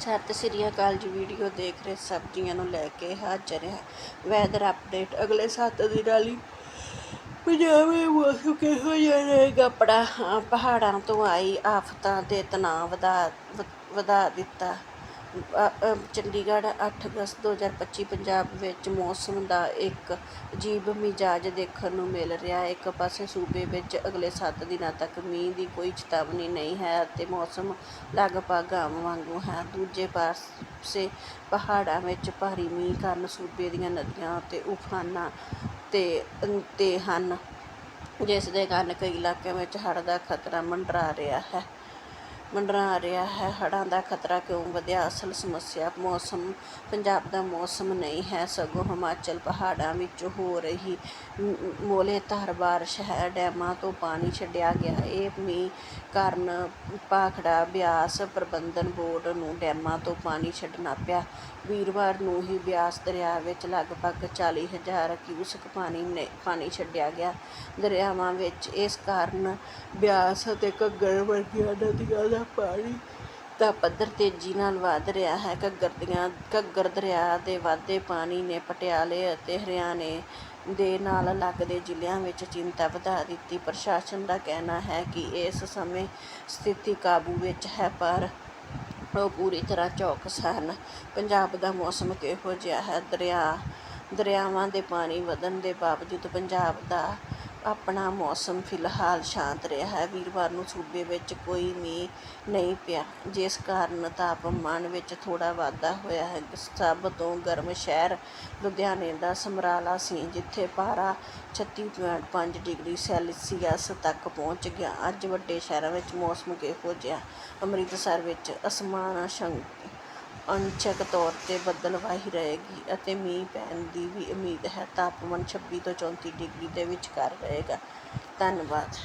ਸਤਿ ਸ੍ਰੀ ਅਕਾਲ ਜੀ ਵੀਡੀਓ ਦੇਖ ਰਹੇ ਸਬਜ਼ੀਆਂ ਨੂੰ ਲੈ ਕੇ ਹਾਜ਼ਰ ਹੈ। ਵੈਦਰ ਅਪਡੇਟ ਅਗਲੇ 7 ਦਿਨਾਂ ਲਈ ਪੰਜਾਬ ਵਿੱਚ ਮੌਸਮ ਕਿਹੋ ਜਿਹਾ ਰਹੇਗਾ ਪੜਾ ਪਹਾੜਾਂ ਤੋਂ ਆਈ ਆਫਤਾਂ ਦੇ ਤਣਾਅ ਵਧਾ ਵ- ਵਧਾ ਦਿੱਤਾ। ਚੰਡੀਗੜ੍ਹ ਅੱਠ ਅਗਸਤ ਦੋ ਹਜ਼ਾਰ ਪੱਚੀ ਪੰਜਾਬ ਵਿੱਚ ਮੌਸਮ ਦਾ ਇੱਕ ਅਜੀਬ ਮਿਜਾਜ ਦੇਖਣ ਨੂੰ ਮਿਲ ਰਿਹਾ ਹੈ। ਇੱਕ ਪਾਸੇ ਸੂਬੇ ਵਿੱਚ ਅਗਲੇ ਸੱਤ ਦਿਨਾਂ ਤੱਕ ਮੀਂਹ ਦੀ ਕੋਈ ਚੇਤਾਵਨੀ ਨਹੀਂ ਹੈ ਅਤੇ ਮੌਸਮ ਲਗਭਗ ਆਮ ਵਾਂਗੂ ਹੈ। ਦੂਜੇ ਪਾਸੇ ਪਹਾੜਾਂ ਵਿੱਚ ਭਾਰੀ ਮੀਂਹ ਕਾਰਨ ਸੂਬੇ ਦੀਆਂ ਨਦੀਆਂ ਅਤੇ ਉਫਾਨਾਂ ਤੇ ਤੇ ਹਨ, ਜਿਸ ਦੇ ਕਾਰਨ ਕਈ ਇਲਾਕਿਆਂ ਵਿੱਚ ਹੜ੍ਹ ਦਾ ਖਤਰਾ ਮੰਡਰਾ ਰਿਹਾ ਹੈ। ਮੰਡਰਾ ਰਿਹਾ ਹੈ। ਹੜ੍ਹਾਂ ਦਾ ਖਤਰਾ ਕਿਉਂ ਵਧਿਆ? ਅਸਲ ਸਮੱਸਿਆ ਮੌਸਮ, ਪੰਜਾਬ ਦਾ ਮੌਸਮ ਨਹੀਂ ਹੈ। ਸਗੋਂ ਹਿਮਾਚਲ ਪਹਾੜਾਂ ਵਿੱਚ ਹੋ ਰਹੀ ਮੋਲੇਧਾਰ ਬਾਰਿਸ਼ ਹੈ। ਡੈਮਾਂ ਤੋਂ ਪਾਣੀ ਛੱਡਿਆ ਗਿਆ। ਇਹ ਮੀਂਹ ਕਾਰਨ ਭਾਖੜਾ ਬਿਆਸ ਪ੍ਰਬੰਧਨ ਬੋਰਡ ਨੂੰ ਡੈਮਾਂ ਤੋਂ ਪਾਣੀ ਛੱਡਣਾ ਪਿਆ। ਵੀਰਵਾਰ ਨੂੰ ਹੀ ਬਿਆਸ ਦਰਿਆ ਵਿੱਚ ਲਗਭਗ 40000 ਕਿਊਸਕ ਪਾਣੀ ਨੇ ਪਾਣੀ ਛੱਡਿਆ ਗਿਆ। ਦਰਿਆਵਾਂ ਵਿੱਚ ਇਸ ਕਾਰਨ ਬਿਆਸ ਅਤੇ ਘੱਗਰ ਵਰਗੀਆਂ ਨਦੀਆਂ ਦਾ ਪਾਣੀ ਦਾ ਪੱਧਰ ਤੇਜ਼ੀ ਨਾਲ ਵੱਧ ਰਿਹਾ ਹੈ। ਘੱਗਰ ਦੀਆਂ ਘੱਗਰ ਦਰਿਆ ਦੇ ਵਾਧੇ ਪਾਣੀ ਨੇ ਪਟਿਆਲੇ ਅਤੇ ਹਰਿਆਣੇ ਦੇ ਨਾਲ ਲੱਗਦੇ ਜ਼ਿਲ੍ਹਿਆਂ ਵਿੱਚ ਚਿੰਤਾ ਵਧਾ ਦਿੱਤੀ। ਪ੍ਰਸ਼ਾਸਨ ਦਾ ਕਹਿਣਾ ਹੈ ਕਿ ਇਸ ਸਮੇਂ ਸਥਿਤੀ ਕਾਬੂ ਵਿੱਚ ਹੈ, ਪਰ ਉਹ ਪੂਰੀ ਤਰ੍ਹਾਂ ਚੌਕਸ ਹਨ। ਪੰਜਾਬ ਦਾ ਮੌਸਮ ਕਿਹੋ ਜਿਹਾ ਹੈ? ਦਰਿਆ, ਦਰਿਆਵਾਂ ਦੇ ਪਾਣੀ ਵਧਣ ਦੇ ਬਾਵਜੂਦ ਪੰਜਾਬ ਦਾ ਆਪਣਾ ਮੌਸਮ ਫਿਲਹਾਲ ਸ਼ਾਂਤ ਰਿਹਾ ਹੈ। ਵੀਰਵਾਰ ਨੂੰ ਸੂਬੇ ਵਿੱਚ ਕੋਈ ਮੀਂਹ ਨਹੀਂ ਪਿਆ। ਜਿਸ ਕਾਰਨ ਤਾਪਮਾਨ ਵਿੱਚ ਥੋੜ੍ਹਾ ਵਾਧਾ ਹੋਇਆ ਹੈ। ਸਭ ਤੋਂ ਗਰਮ ਸ਼ਹਿਰ ਲੁਧਿਆਣੇ ਦਾ ਸਮਰਾਲਾ ਸੀ, ਜਿੱਥੇ ਪਾਰਾ 36.5 ਡਿਗਰੀ ਸੈਲਸੀਅਸ ਤੱਕ ਪਹੁੰਚ ਗਿਆ। ਅੱਜ ਵੱਡੇ ਸ਼ਹਿਰਾਂ ਵਿੱਚ ਮੌਸਮ ਕਿਹੋ ਜਿਹਾ? ਅੰਮ੍ਰਿਤਸਰ ਵਿੱਚ ਅਸਮਾਨ ਸ਼ੰਕ ਅੰਸ਼ਕ ਤੌਰ ਤੇ ਬੱਦਲਵਾਹੀ ਰਹੇਗੀ ਅਤੇ ਮੀਂਹ ਪੈਣ ਦੀ ਵੀ ਉਮੀਦ ਹੈ। ਤਾਪਮਾਨ 26 ਤੋਂ 34 ਡਿਗਰੀ ਦੇ ਵਿਚਕਾਰ ਰਹੇਗਾ। ਧੰਨਵਾਦ।